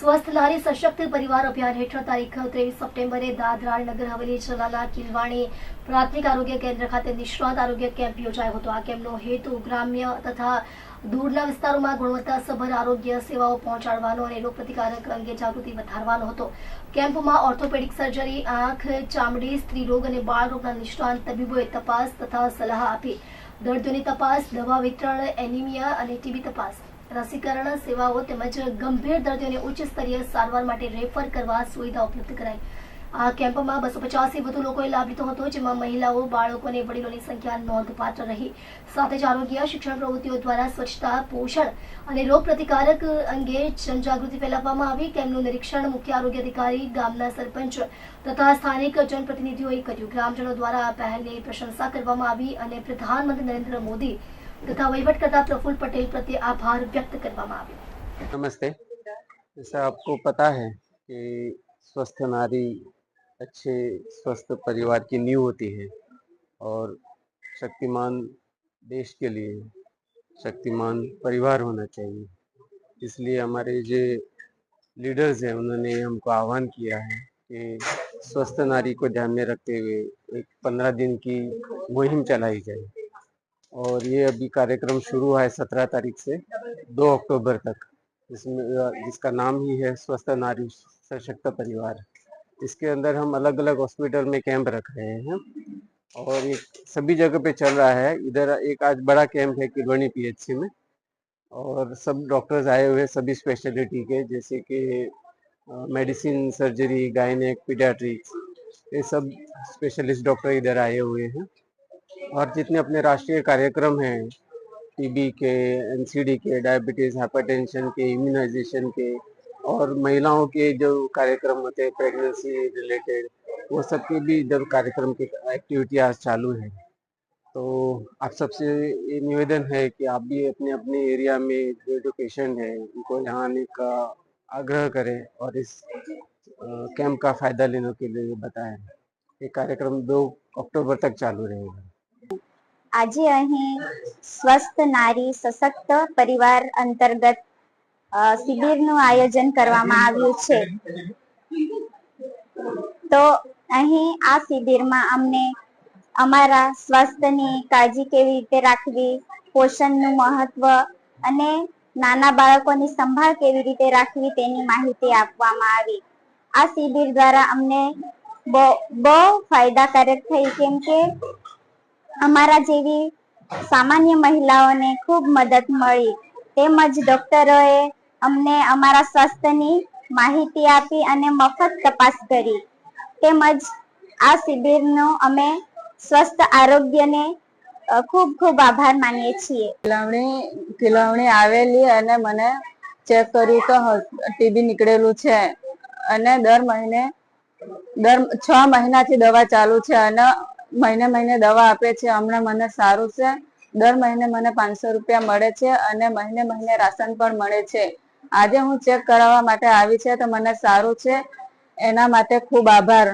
સ્વસ્થ નારી સશક્ત પરિવાર અભિયાન હેઠળ તારીખ ત્રેવીસ સપ્ટેમ્બરે દાદરા નગર હવેલી જિલ્લાના કિલવાણી પ્રાથમિક આરોગ્ય કેન્દ્ર ખાતે નિષ્ણાત આરોગ્ય કેમ્પ યોજાયો હતો. આ કેમ્પનો હેતુ ગ્રામ્ય તથા દૂરના વિસ્તારોમાં ગુણવત્તાસભર આરોગ્ય સેવાઓ પહોંચાડવાનો અને રોગપ્રતિકારક અંગે જાગૃતિ વધારવાનો હતો. કેમ્પમાં ઓર્થોપેડિક સર્જરી, આંખ, ચામડી, સ્ત્રીરોગ અને બાળરોગના નિષ્ણાંત તબીબોએ તપાસ તથા સલાહ આપી. દર્દીઓની તપાસ, દવા વિતરણ, એનિમિયા અને ટીબી તપાસ. રસીકરણ સેવાઓ તેમજ ગંભીર દર્દીઓને ઉચ્ચ સ્તરીય સારવાર માટે રેફર કરવા સુવિધા ઉપલબ્ધ કરાઈ. આ કેમ્પમાં બસો પચાસથી વધુ લોકોએ લાભ લીધો હતો, જેમાં મહિલાઓ બાળકો અને વડીલોની સંખ્યા નોંધપાત્ર રહી. સાથે જ આરોગ્ય, શિક્ષણ પ્રવૃત્તિઓ દ્વારા સ્વચ્છતા, પોષણ અને રોગ પ્રતિકારક અંગે જનજાગૃતિ ફેલાવવામાં આવી. તેમનું નિરીક્ષણ મુખ્ય આરોગ્ય અધિકારી, ગામના સરપંચ તથા સ્થાનિક જનપ્રતિનિધિઓએ કર્યું. ગ્રામજનો દ્વારા આ પહેલની પ્રશંસા કરવામાં આવી અને પ્રધાનમંત્રી નરેન્દ્ર મોદી તથા વહીવટકર્તા પ્રફુલ્લ પટેલ પ્રત્યે આભાર વ્યક્ત કરવામાં આવ્યો नमस्ते जैसा आपको पता है कि स्वस्थ नारी अच्छे स्वस्थ परिवार की नींव होती है और शक्तिमान देश के लिए शक्तिमान परिवार होना चाहिए इसलिए हमारे जो लीडर्स हैं उन्होंने हमको आह्वान किया है कि स्वस्थ नारी को ध्यान में रखते हुए एक पंद्रह दिन की मुहिम चलाई जाए और ये अभी कार्यक्रम शुरू है सत्रह तारीख से दो अक्टूबर तक। इसमें अ, जिसका नाम ही है स्वस्थ नारी सशक्त परिवार। इसके अंदर हम अलग अलग हॉस्पिटल में कैंप रख रहे हैं और ये सभी जगह पे चल रहा है। इधर एक आज बड़ा कैंप है किलवनी पीएचसी में और सब डॉक्टर्स आए हुए सभी स्पेशलिटी के जैसे कि मेडिसिन सर्जरी गायनेक पीडियाट्रिक्स ये सब स्पेशलिस्ट डॉक्टर इधर आए हुए हैं। और जितने अपने राष्ट्रीय कार्यक्रम हैं टीबी के एनसीडी के डायबिटीज़ हाइपरटेंशन के इम्यूनाइजेशन के, और महिलाओं के जो कार्यक्रम होते हैं प्रेगनेंसी रिलेटेड वो सब के भी जब कार्यक्रम के एक्टिविटी आज चालू है। तो आप सबसे ये निवेदन है कि आप भी अपने अपने एरिया में जो जो पेशेंट है, उनको यहाँ आने का आग्रह करें और इस कैंप का फ़ायदा लेने के लिए बताएँ। ये कार्यक्रम दो अक्टूबर तक चालू रहेगा। આજે અહીં સ્વસ્થ નારી સશક્ત પરિવાર અંતર્ગત શિબિરનું આયોજન કરવામાં આવ્યું છે. તો અહીં આ શિબિરમાં અમને અમારા સ્વાસ્થ્યની કાળજી કેવી રીતે રાખવી, પોષણનું મહત્વ અને નાના બાળકોની સંભાળ કેવી રીતે રાખવી તેની માહિતી આપવામાં આવી. આ શિબિર દ્વારા અમને બહુ ફાયદાકારક થઈ, કેમ કે અમારા જેવી સામાન્ય મહિલાઓને ખૂબ મદદ મળી. તેમજ ડોક્ટરોએ અમને અમારા સ્વાસ્થ્યની માહિતી આપી અને મફત તપાસ કરી. તેમજ આ શિબિરનો અમે સ્વસ્થ આરોગ્યને ખૂબ ખૂબ આભાર માનીએ છીએ. કિલાવણી કિલાવણી આવેલી અને મને ચેક કર્યું તો ટીબી નીકળેલું છે. અને દર મહિને, દર છ મહિનાથી દવા ચાલુ છે અને મહિને મહિને દવા આપે છે. હમણાં મને સારું છે. દર મહિને મને પાંચસો રૂપિયા મળે છે અને મહિને મહિને રાશન પણ મળે છે. આજે હું ચેક કરાવવા માટે આવી છે તો મને સારું છે. એના માટે ખૂબ આભાર.